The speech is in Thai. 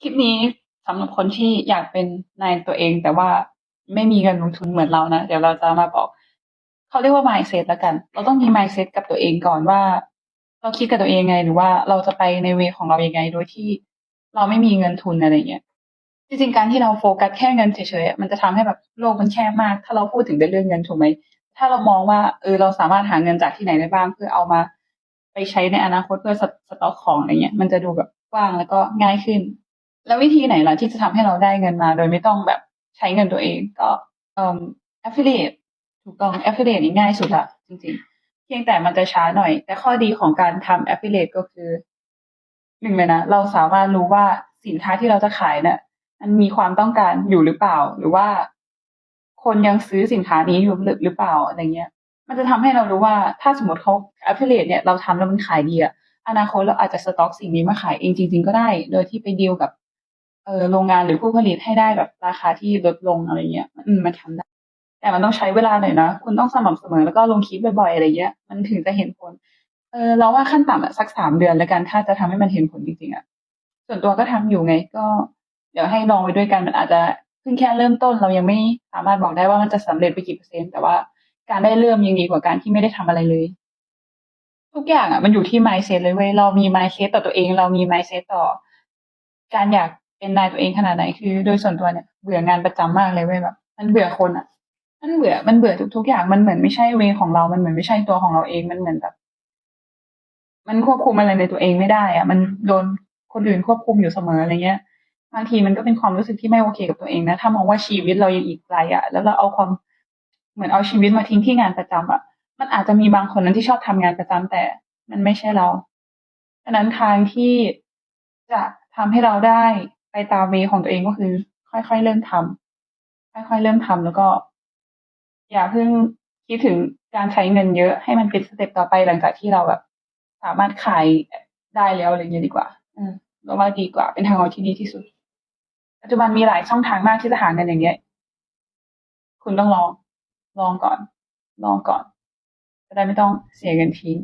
คลิปนี้สำหรับคนที่อยากเป็นนายตัวเอง แต่ว่าไม่มีเงินลงทุนเหมือนเรานะ เดี๋ยวเราจะมาบอก เขาเรียกว่า mindset แล้วกัน เราต้องมี mindset กับตัวเองก่อนว่า เราคิดกับตัวเองไง หรือว่าเราจะไปในเวของเรายังไง โดยที่เราไม่มีเงินทุนอะไรเงี้ยจริงๆการที่เราโฟกัสแค่เงินเฉยๆมันจะทำให้แบบโลกมันแคบมาก ถ้าเราพูดถึงเรื่องเงินถูกไหมถ้าเรามองว่าเออเราสามารถหาเงินจากที่ไหนได้บ้าง เพื่อเอามาไปใช้ในอนาคตเพื่อสต็อกของอะไรเงี้ย มันจะดูแบบกว้างแล้วก็ง่ายขึ้น แล้ววิธีไหนล่ะที่จะทำให้เราได้เงินมา โดยไม่ต้องแบบใช้เงินตัวเองก็เอ่อ affiliate ถูกต้อง affiliate นี่ง่ายสุดละจริงๆ เพียงแต่มันจะช้าหน่อย แต่ข้อดีของการทำ affiliate ก็คือหนึ่งเลยนะ เราสามารถรู้ว่าสินค้าที่เราจะขายเนี่ยมันมีความต้องการอยู่หรือเปล่า หรือว่า คนยังซื้อสินค้านี้อยู่หรือเปล่าอะไรเงี้ย มันจะทำให้เรารู้ว่าถ้าสมมติเขา affiliate เนี่ยเราทำแล้วมันขายดีอะอนาคตเราอาจจะสต็อกสิ่งนี้มาขายเองจริง ๆ ก็ได้ โดยที่ไปดีลกับ โรงงานหรือผู้ผลิตให้ได้แบบราคาที่ลดลงอะไรเงี้ยอืมมันทำได้ แต่มันต้องใช้เวลาหน่อยนะคุณต้องสม่ำเสมอแล้วก็ลงคลิปบ่อยๆอะไรเงี้ยมันถึงจะเห็นผล เออเราว่าขั้นต่ำอะสักสามเดือนแล้วกันถ้าจะทำให้มันเห็นผลจริงๆอะส่วนตัวก็ทำอยู่ไง ก็เดี๋ยวให้ลองไปด้วยกันมันอาจจะเพิ่งแค่เริ่มต้นเรายังไม่สามารถบอกได้ว่ามันจะสำเร็จไปกี่เปอร์เซ็นต์แต่ว่าการได้เริ่มยังดีกว่าการที่ไม่ได้ทำอะไรเลย ทุกอย่างอะมันอยู่ที่ mindset เลยเว้ยเรามี mindset ต่อตัวเอง เรามี mindset ต่อ การอยาก เป็นนายตัวเองขนาดไหนคือ โดยส่วนตัวเนี่ยเบื่องานประจำมากเลยเว้ยแบบ มันเบื่อคนอะ มันเบื่อมันเบื่อทุกๆอย่างมันเหมือนไม่ใช่เวของเรา มันเหมือนไม่ใช่ตัวของเราเองมันเหมือนแบบ มันควบคุมอะไรในตัวเองไม่ได้อะ มันโดนคนอื่นควบคุมอยู่เสมออะไรเงี้ยบางทีมันก็เป็นความรู้สึกที่ไม่โอเคกับตัวเองนะถ้ามองว่าชีวิตเรายังอีกไกลอะแล้วเราเอาความเหมือนเอาชีวิตมาทิ้งที่งานประจำอะ มันอาจจะมีบางคนนั้นที่ชอบทำงานประจำแต่ มันไม่ใช่เราฉะนั้นทางที่จะทำให้เราได้ ไปตามเวของตัวเองก็คือ ค่อยๆเริ่มทำค่อยๆเริ่มทำแล้วก็ อย่าเพิ่งคิดถึงการใช้เงินเยอะให้มันเป็นสเต็ปต่อไปหลังจากที่เราแบบ สามารถขายได้แล้วอะไรเงี้ยดีกว่า อืมเราว่าดีกว่าเป็นทางออกที่ดีที่สุด ปัจจุบันมีหลายช่องทางมากที่จะหาเงินอย่างเงี้ย คุณต้องลอง ลองก่อน ลองก่อนจะได้ไม่ต้องเสียเงินทิ้ง